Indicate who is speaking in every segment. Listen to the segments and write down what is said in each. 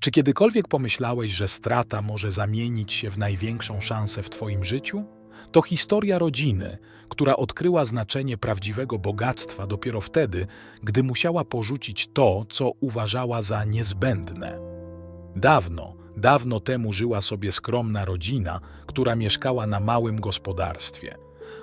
Speaker 1: Czy kiedykolwiek pomyślałeś, że strata może zamienić się w największą szansę w Twoim życiu? To historia rodziny, która odkryła znaczenie prawdziwego bogactwa dopiero wtedy, gdy musiała porzucić to, co uważała za niezbędne. Dawno, dawno temu żyła sobie skromna rodzina, która mieszkała na małym gospodarstwie.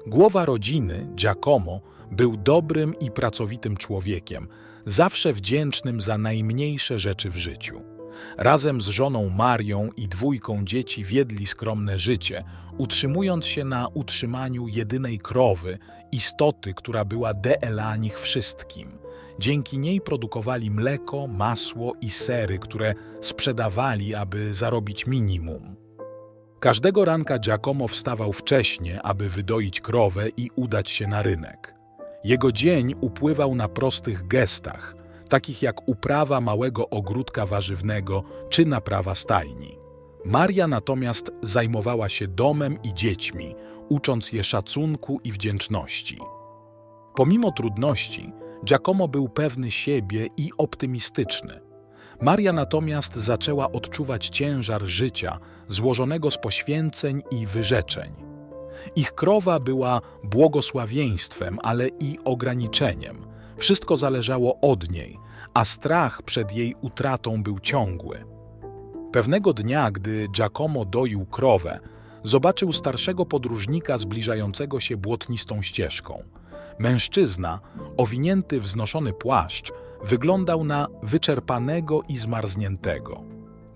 Speaker 1: Głowa rodziny, Giacomo, był dobrym i pracowitym człowiekiem, zawsze wdzięcznym za najmniejsze rzeczy w życiu. Razem z żoną Marią i dwójką dzieci wiedli skromne życie, utrzymując się na utrzymaniu jedynej krowy, istoty, która była dla nich wszystkim. Dzięki niej produkowali mleko, masło i sery, które sprzedawali, aby zarobić minimum. Każdego ranka Giacomo wstawał wcześnie, aby wydoić krowę i udać się na rynek. Jego dzień upływał na prostych gestach, takich jak uprawa małego ogródka warzywnego czy naprawa stajni. Maria natomiast zajmowała się domem i dziećmi, ucząc je szacunku i wdzięczności. Pomimo trudności, Giacomo był pewny siebie i optymistyczny. Maria natomiast zaczęła odczuwać ciężar życia złożonego z poświęceń i wyrzeczeń. Ich krowa była błogosławieństwem, ale i ograniczeniem. Wszystko zależało od niej, a strach przed jej utratą był ciągły. Pewnego dnia, gdy Giacomo doił krowę, zobaczył starszego podróżnika zbliżającego się błotnistą ścieżką. Mężczyzna, owinięty w znoszony płaszcz, wyglądał na wyczerpanego i zmarzniętego.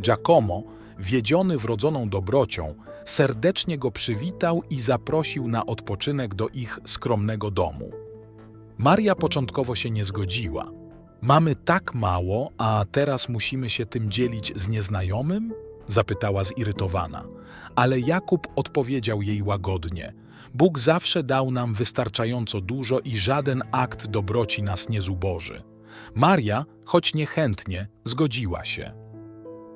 Speaker 1: Giacomo, wiedziony wrodzoną dobrocią, serdecznie go przywitał i zaprosił na odpoczynek do ich skromnego domu. Maria początkowo się nie zgodziła. Mamy tak mało, a teraz musimy się tym dzielić z nieznajomym? Zapytała zirytowana. Ale Jakub odpowiedział jej łagodnie. Bóg zawsze dał nam wystarczająco dużo i żaden akt dobroci nas nie zuboży. Maria, choć niechętnie, zgodziła się.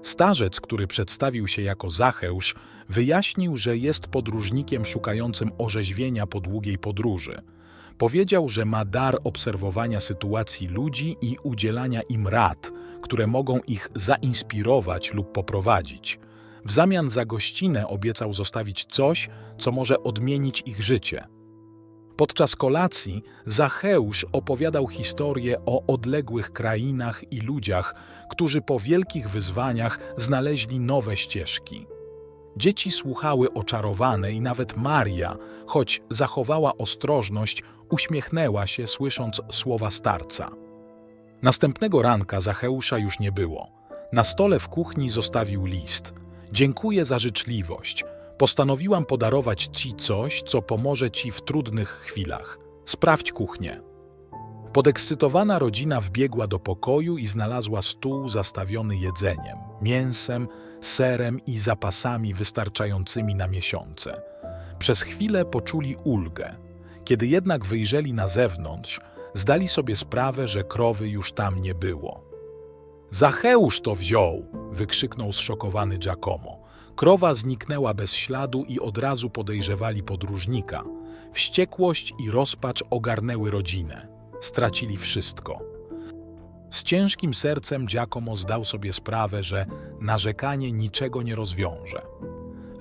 Speaker 1: Starzec, który przedstawił się jako Zacheusz, wyjaśnił, że jest podróżnikiem szukającym orzeźwienia po długiej podróży. Powiedział, że ma dar obserwowania sytuacji ludzi i udzielania im rad, które mogą ich zainspirować lub poprowadzić. W zamian za gościnę obiecał zostawić coś, co może odmienić ich życie. Podczas kolacji Zacheusz opowiadał historię o odległych krainach i ludziach, którzy po wielkich wyzwaniach znaleźli nowe ścieżki. Dzieci słuchały oczarowane i nawet Maria, choć zachowała ostrożność, uśmiechnęła się, słysząc słowa starca. Następnego ranka Zacheusza już nie było. Na stole w kuchni zostawił list. Dziękuję za życzliwość. Postanowiłam podarować ci coś, co pomoże ci w trudnych chwilach. Sprawdź kuchnię. Podekscytowana rodzina wbiegła do pokoju i znalazła stół zastawiony jedzeniem, mięsem, serem i zapasami wystarczającymi na miesiące. Przez chwilę poczuli ulgę. Kiedy jednak wyjrzeli na zewnątrz, zdali sobie sprawę, że krowy już tam nie było. Zacheusz to wziął! wykrzyknął zszokowany Giacomo. Krowa zniknęła bez śladu i od razu podejrzewali podróżnika. Wściekłość i rozpacz ogarnęły rodzinę. Stracili wszystko. Z ciężkim sercem Giacomo zdał sobie sprawę, że narzekanie niczego nie rozwiąże.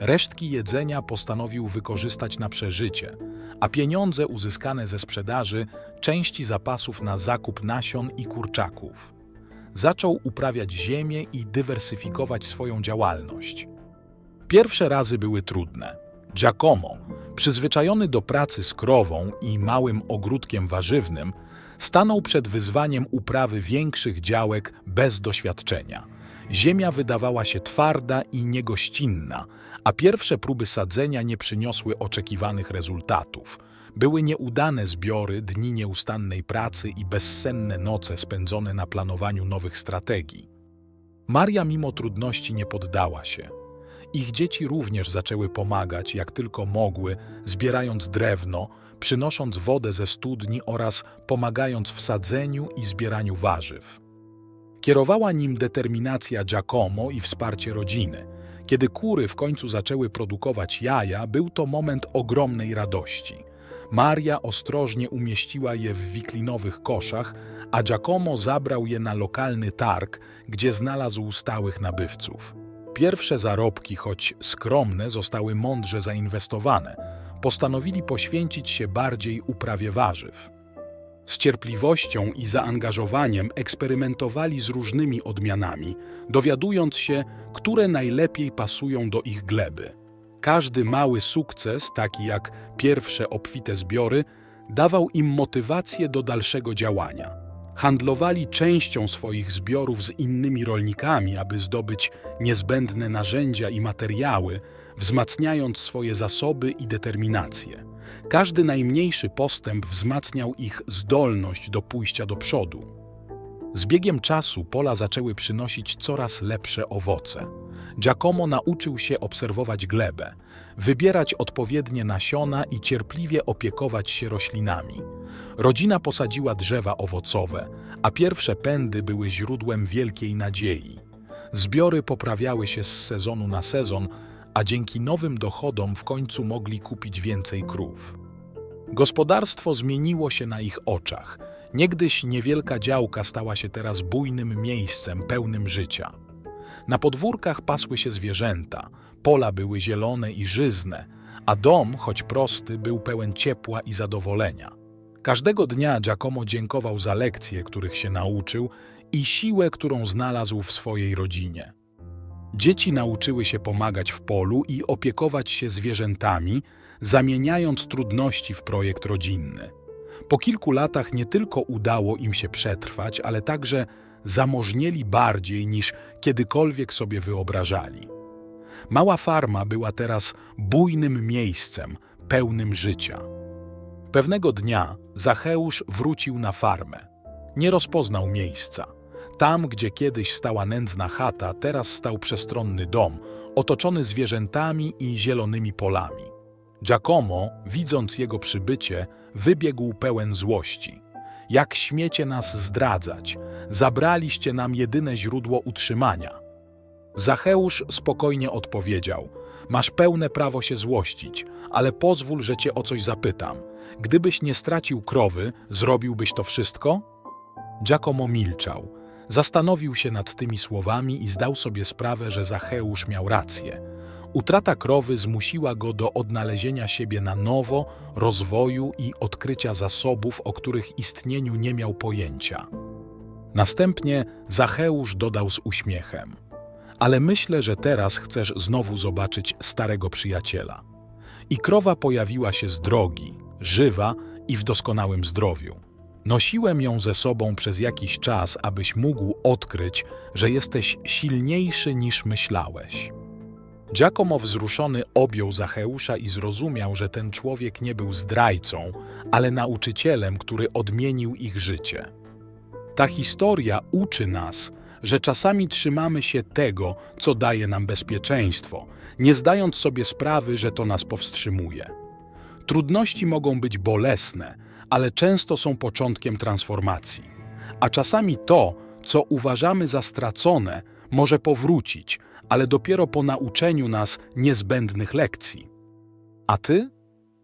Speaker 1: Resztki jedzenia postanowił wykorzystać na przeżycie, a pieniądze uzyskane ze sprzedaży części zapasów na zakup nasion i kurczaków. Zaczął uprawiać ziemię i dywersyfikować swoją działalność. Pierwsze razy były trudne. Giacomo, przyzwyczajony do pracy z krową i małym ogródkiem warzywnym, stanął przed wyzwaniem uprawy większych działek bez doświadczenia. Ziemia wydawała się twarda i niegościnna, a pierwsze próby sadzenia nie przyniosły oczekiwanych rezultatów. Były nieudane zbiory, dni nieustannej pracy i bezsenne noce spędzone na planowaniu nowych strategii. Maria mimo trudności nie poddała się. Ich dzieci również zaczęły pomagać, jak tylko mogły, zbierając drewno, przynosząc wodę ze studni oraz pomagając w sadzeniu i zbieraniu warzyw. Kierowała nim determinacja Giacomo i wsparcie rodziny. Kiedy kury w końcu zaczęły produkować jaja, był to moment ogromnej radości. Maria ostrożnie umieściła je w wiklinowych koszach, a Giacomo zabrał je na lokalny targ, gdzie znalazł stałych nabywców. Pierwsze zarobki, choć skromne, zostały mądrze zainwestowane. Postanowili poświęcić się bardziej uprawie warzyw. Z cierpliwością i zaangażowaniem eksperymentowali z różnymi odmianami, dowiadując się, które najlepiej pasują do ich gleby. Każdy mały sukces, taki jak pierwsze obfite zbiory, dawał im motywację do dalszego działania. Handlowali częścią swoich zbiorów z innymi rolnikami, aby zdobyć niezbędne narzędzia i materiały, wzmacniając swoje zasoby i determinację. Każdy najmniejszy postęp wzmacniał ich zdolność do pójścia do przodu. Z biegiem czasu pola zaczęły przynosić coraz lepsze owoce. Giacomo nauczył się obserwować glebę, wybierać odpowiednie nasiona i cierpliwie opiekować się roślinami. Rodzina posadziła drzewa owocowe, a pierwsze pędy były źródłem wielkiej nadziei. Zbiory poprawiały się z sezonu na sezon, a dzięki nowym dochodom w końcu mogli kupić więcej krów. Gospodarstwo zmieniło się na ich oczach. Niegdyś niewielka działka stała się teraz bujnym miejscem pełnym życia. Na podwórkach pasły się zwierzęta, pola były zielone i żyzne, a dom, choć prosty, był pełen ciepła i zadowolenia. Każdego dnia Giacomo dziękował za lekcje, których się nauczył i siłę, którą znalazł w swojej rodzinie. Dzieci nauczyły się pomagać w polu i opiekować się zwierzętami, zamieniając trudności w projekt rodzinny. Po kilku latach nie tylko udało im się przetrwać, ale także zamożnieli bardziej niż kiedykolwiek sobie wyobrażali. Mała farma była teraz bujnym miejscem, pełnym życia. Pewnego dnia Zacheusz wrócił na farmę. Nie rozpoznał miejsca. Tam, gdzie kiedyś stała nędzna chata, teraz stał przestronny dom, otoczony zwierzętami i zielonymi polami. Giacomo, widząc jego przybycie, wybiegł pełen złości. Jak śmiecie nas zdradzać? Zabraliście nam jedyne źródło utrzymania. Zacheusz spokojnie odpowiedział: Masz pełne prawo się złościć, ale pozwól, że cię o coś zapytam. Gdybyś nie stracił krowy, zrobiłbyś to wszystko? Giacomo milczał. Zastanowił się nad tymi słowami i zdał sobie sprawę, że Zacheusz miał rację. Utrata krowy zmusiła go do odnalezienia siebie na nowo, rozwoju i odkrycia zasobów, o których istnieniu nie miał pojęcia. Następnie Zacheusz dodał z uśmiechem: Ale myślę, że teraz chcesz znowu zobaczyć starego przyjaciela. I krowa pojawiła się z drogi, żywa i w doskonałym zdrowiu. Nosiłem ją ze sobą przez jakiś czas, abyś mógł odkryć, że jesteś silniejszy niż myślałeś. Giacomo wzruszony objął Zacheusza i zrozumiał, że ten człowiek nie był zdrajcą, ale nauczycielem, który odmienił ich życie. Ta historia uczy nas, że czasami trzymamy się tego, co daje nam bezpieczeństwo, nie zdając sobie sprawy, że to nas powstrzymuje. Trudności mogą być bolesne, ale często są początkiem transformacji. A czasami to, co uważamy za stracone, może powrócić, ale dopiero po nauczeniu nas niezbędnych lekcji. A ty?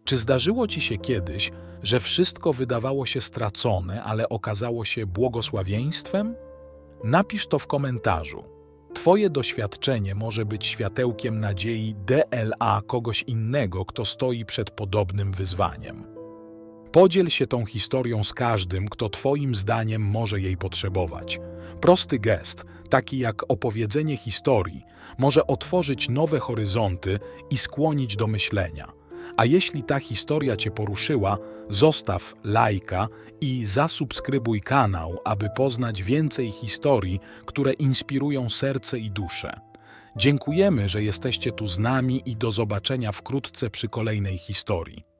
Speaker 1: Czy zdarzyło ci się kiedyś, że wszystko wydawało się stracone, ale okazało się błogosławieństwem? Napisz to w komentarzu. Twoje doświadczenie może być światełkiem nadziei DLA kogoś innego, kto stoi przed podobnym wyzwaniem. Podziel się tą historią z każdym, kto Twoim zdaniem może jej potrzebować. Prosty gest, taki jak opowiedzenie historii, może otworzyć nowe horyzonty i skłonić do myślenia. A jeśli ta historia Cię poruszyła, zostaw lajka i zasubskrybuj kanał, aby poznać więcej historii, które inspirują serce i duszę. Dziękujemy, że jesteście tu z nami i do zobaczenia wkrótce przy kolejnej historii.